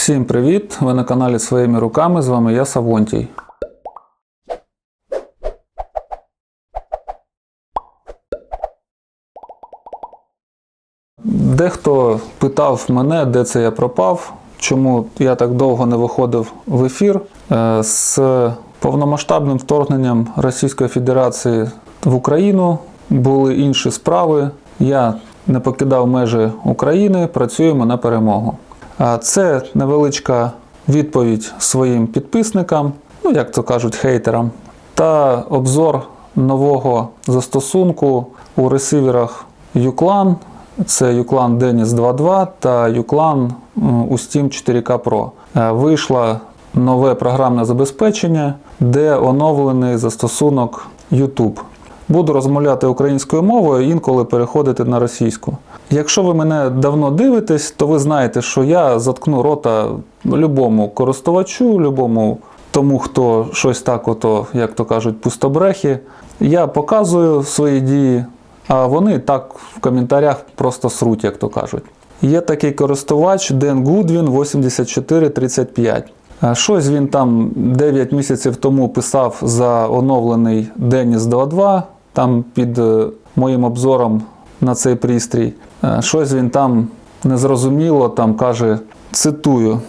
Всім привіт! Ви на каналі Своїми руками. З вами я Савонтій. Дехто питав мене, де це я пропав, чому я так довго не виходив в ефір. Е, З повномасштабним вторгненням Російської Федерації в Україну були інші справи. Я не покидав межі України, працюємо на перемогу. Це невеличка відповідь своїм підписникам, ну як то кажуть, хейтерам, та обзор нового застосунку у ресиверах Uclan. Це Uclan Dennis 2.2 та Uclan у Steam 4K Pro. Е, Вийшло нове програмне забезпечення, де оновлений застосунок YouTube. Буду розмовляти українською мовою, інколи переходити на російську. Якщо ви мене давно дивитесь, то ви знаєте, що я заткну рота любому користувачу, любому тому, хто щось так, ото, як то кажуть, пустобрехи. Я показую свої дії, а вони так в коментарях просто сруть, як то кажуть. Є такий користувач Ден Гудвін 8435. Щось він там 9 місяців тому писав за оновлений Dennis 2.2, там під е, моїм обзором на цей пристрій. Е, Щось він там незрозуміло там каже, цитую.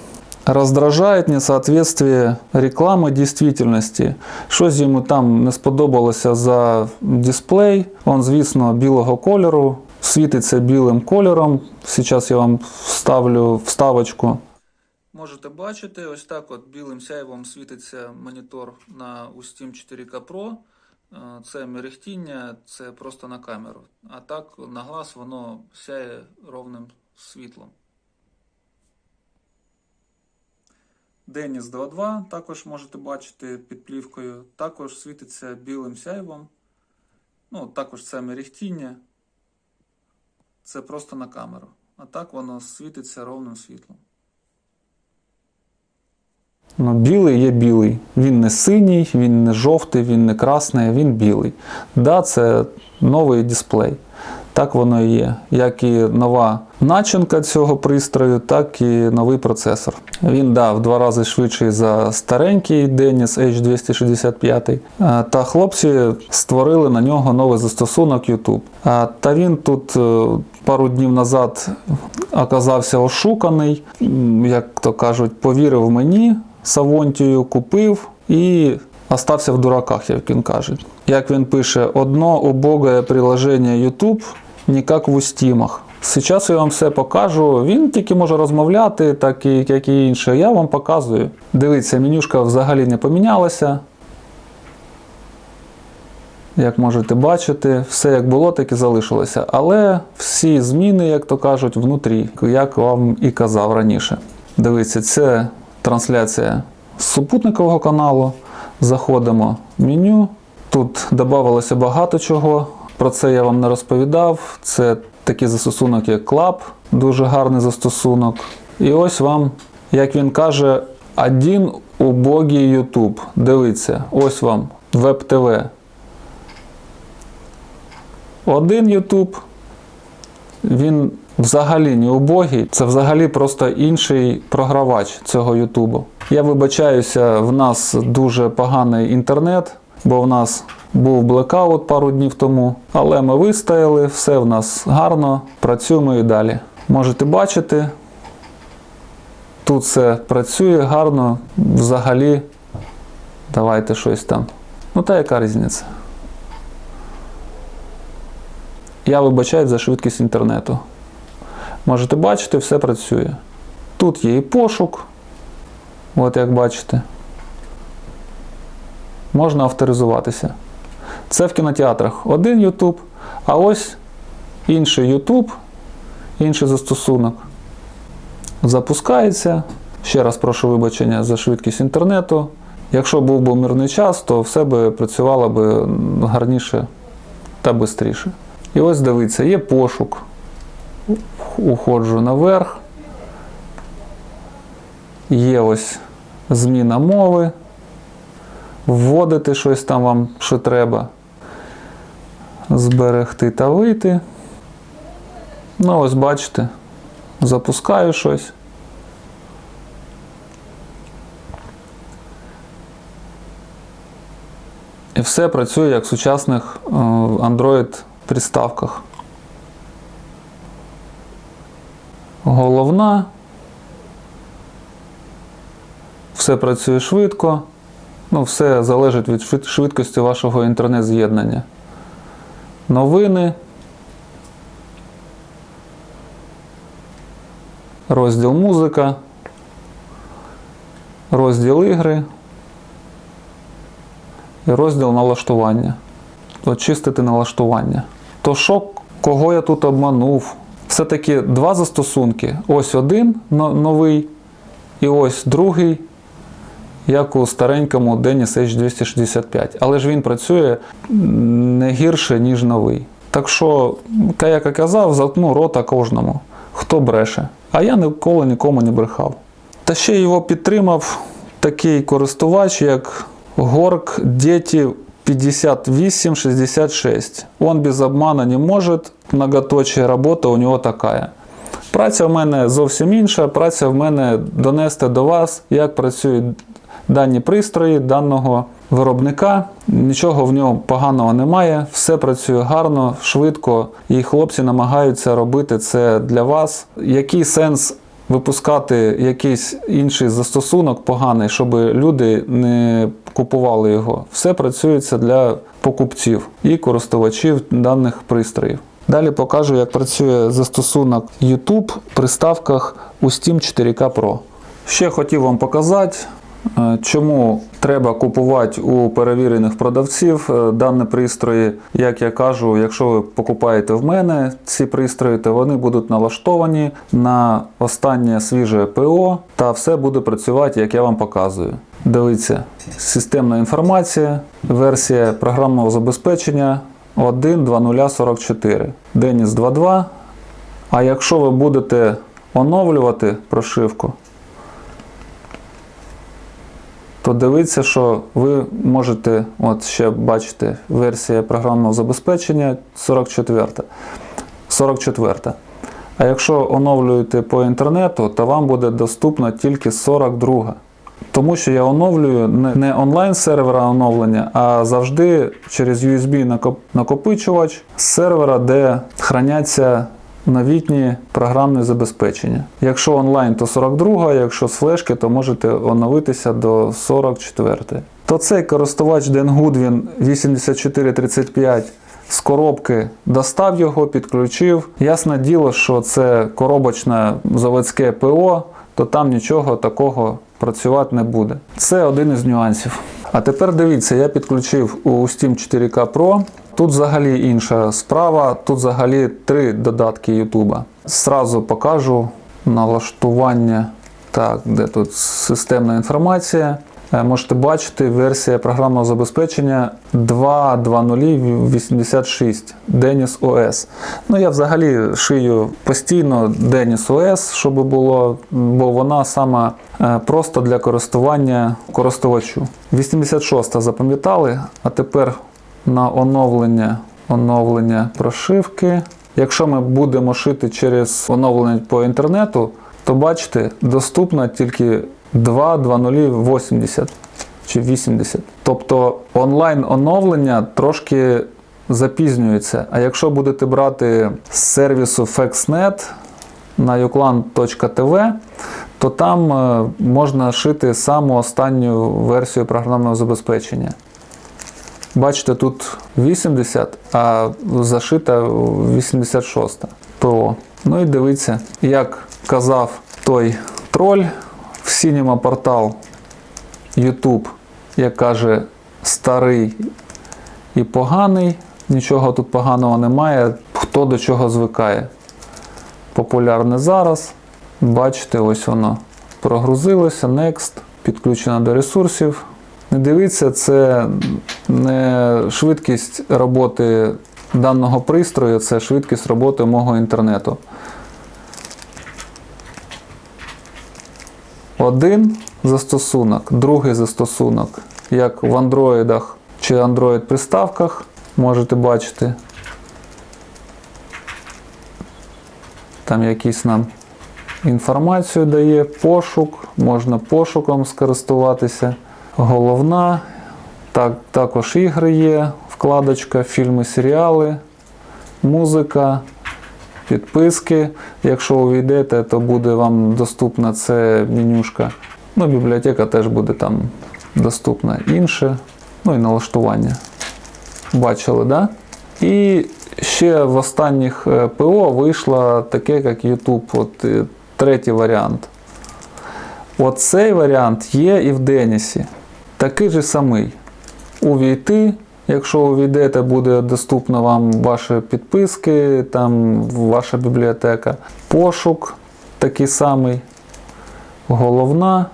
Раздражает несоответствие реклами дійсності. Щось йому там не сподобалося за дисплей. Он, звісно, білого кольору, світиться білим кольором. Зараз я вам вставлю вставочку. Можете бачити, ось так от білим сяйвом світиться монітор на Steam 4K Pro. Е, Це мерехтіння, це просто на камеру. А так на глаз воно сяє ровним світлом. Деніс 2.2 також можете бачити під плівкою. Також світиться білим сяйвом. Ну, також це мерехтіння. Це просто на камеру. А так воно світиться ровним світлом. Ну, білий є білий. Він не синій, він не жовтий, він не красний, він білий. Да, це новий дисплей. Так воно і є. Як і нова начинка цього пристрою, так і новий процесор. Він да, в два рази швидший за старенький Dennis H265. Е, Та хлопці створили на нього новий застосунок YouTube. Та він тут е, пару днів назад оказався ошуканий, як то кажуть, повірив мені, Савонтію купив і остався в дураках, як він каже. Як він пише, одно убогое приложення YouTube, як в устімах. Зараз я вам все покажу. Він тільки може розмовляти, так і як і інше. Я вам показую. Дивіться, менюшка взагалі не помінялася. Як можете бачити, все як було, так і залишилося. Але всі зміни, як то кажуть, внутрі, як вам і казав раніше. Дивіться, це трансляція з супутникового каналу. Заходимо в меню. Тут додавалося багато чого. Про це я вам не розповідав. Це такий застосунок, як Club, дуже гарний застосунок. І ось вам, як він каже, один убогий YouTube. Дивіться, ось вам веб-ТВ. Один YouTube. Він взагалі не убогий, це взагалі просто інший програвач цього Ютубу. Я вибачаюся, в нас дуже поганий інтернет, бо в нас був блекаут пару днів тому. Але ми вистояли, все в нас гарно, працюємо і далі. Можете бачити, тут все працює гарно, взагалі. Давайте щось там. Ну та яка різниця? Я вибачаю за швидкість інтернету. Можете бачити, все працює. Тут є і пошук, от як бачите. Можна авторизуватися. Це в кінотеатрах один YouTube, а ось інший YouTube, інший застосунок. Запускається. Ще раз прошу вибачення за швидкість інтернету. Якщо був би мирний час, то все би працювало би гарніше та швидше. І ось дивіться, є пошук уходжу наверх. Є ось зміна мови. Вводити щось там вам, що треба. Зберегти та вийти. Ну, ось бачите, запускаю щось. І все працює як в сучасних е, Android-приставках. Головна. Все працює швидко. Ну, все залежить від швидкості вашого інтернет-з'єднання. Новини. Розділ музика. Розділ ігри. І розділ налаштування. Очистити налаштування. То що, кого я тут обманув? Все-таки два застосунки. Ось один новий, і ось другий, як у старенькому Denis H265. Але ж він працює не гірше, ніж новий. Так що, як я казав, заткну рота кожному, хто бреше. А я ніколи нікому не брехав. Та ще його підтримав такий користувач, як Горк Дети 5866. Он без обмана не може, многоточие робота у нього така. Праця в мене зовсім інша. Праця в мене донести до вас, як працюють дані пристрої даного виробника. Нічого в нього поганого немає, все працює гарно, швидко, і хлопці намагаються робити це для вас. Який сенс випускати якийсь інший застосунок поганий, щоб люди не купували його? Все працюється для покупців і користувачів даних пристроїв. Далі покажу, як працює застосунок YouTube в приставках у Steam 4K Pro. Ще хотів вам показати, е, чому треба купувати у перевірених продавців е, дані пристрої. Як я кажу, якщо ви покупаєте в мене ці пристрої, то вони будуть налаштовані на останнє свіже ПО, та все буде працювати, як я вам показую. Дивіться, системна інформація, версія програмного забезпечення 1.2.0.44, Denis 2.2. А якщо ви будете оновлювати прошивку, то дивіться, що ви можете, от ще бачите, версія програмного забезпечення 44. 44. А якщо оновлюєте по інтернету, то вам буде доступна тільки 42. Тому що я оновлюю не, онлайн сервера оновлення, а завжди через USB накоп- накопичувач з сервера, де храняться новітні програмне забезпечення. Якщо онлайн, то 42, якщо з флешки, то можете оновитися до 44. То цей користувач Ден Гудвін 8435 з коробки достав його, підключив. Ясне діло, що це коробочне заводське ПО, то там нічого такого працювати не буде. Це один із нюансів. А тепер дивіться, я підключив у Steam 4K Pro. Тут взагалі інша справа. Тут взагалі три додатки YouTube. Зразу покажу налаштування. Так, де тут системна інформація. Е, Можете бачити версія програмного забезпечення 2.2.0.86 Denis OS. Ну, я взагалі шию постійно Denis OS, щоб було, бо вона сама е, просто для користування користувачу. 86 запам'ятали, а тепер на оновлення, оновлення прошивки. Якщо ми будемо шити через оновлення по інтернету, то бачите, доступно тільки 2.2.0.80 чи 80. Тобто онлайн оновлення трошки запізнюється. А якщо будете брати з сервісу FaxNet на uclan.tv, то там е, можна шити саму останню версію програмного забезпечення. Бачите, тут 80, а зашита 86 ПО. Ну і дивіться, як казав той троль Cinema портал YouTube, як каже, старий і поганий. Нічого тут поганого немає. Хто до чого звикає. Популярне зараз. Бачите, ось воно прогрузилося. Next, підключено до ресурсів. Не дивіться, це не швидкість роботи даного пристрою, це швидкість роботи мого інтернету. Один застосунок, другий застосунок, як в андроїдах чи Android приставках, можете бачити. Там якісь нам інформацію дає, пошук, можна пошуком скористуватися. Головна, Так, також ігри є, вкладочка, фільми, серіали, музика, підписки. Якщо увійдете, то буде вам доступна це менюшка. Ну, бібліотека теж буде там доступна інше. Ну і налаштування. Бачили, да? І ще в останніх е, ПО вийшло таке, як YouTube, от е, третій варіант. Оцей варіант є і в Денісі. Такий же самий. Увійти, якщо увійдете, буде доступно вам ваші підписки, там ваша бібліотека. Пошук такий самий. Головна.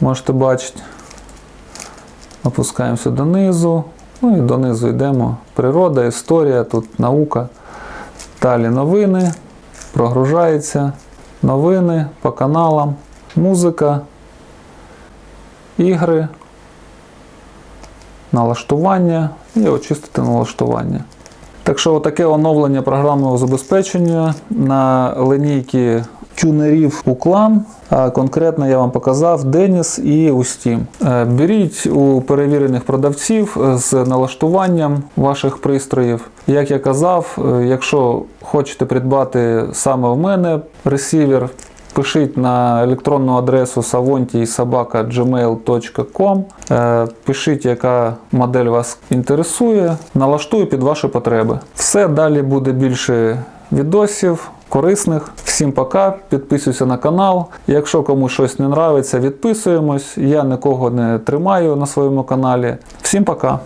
Можете бачити. Опускаємося донизу. Ну і донизу йдемо. Природа, історія, тут наука. Далі новини. Прогружається. Новини по каналам, музика, ігри, налаштування і очистити налаштування. Так що таке оновлення програмного забезпечення на линійки тюнерів у клан. А конкретно я вам показав Деніс і у Steam. Е, Беріть у перевірених продавців е, з налаштуванням ваших пристроїв. Як я казав, е, якщо хочете придбати саме в мене ресівер, пишіть на електронну адресу savontisobaka.gmail.com Е, Пишіть, яка модель вас інтересує, налаштую під ваші потреби. Все далі буде більше відосів. Корисних. Всім пока. Підписуйся на канал. Якщо комусь щось не нравиться, відписуємось. Я нікого не тримаю на своєму каналі. Всім пока.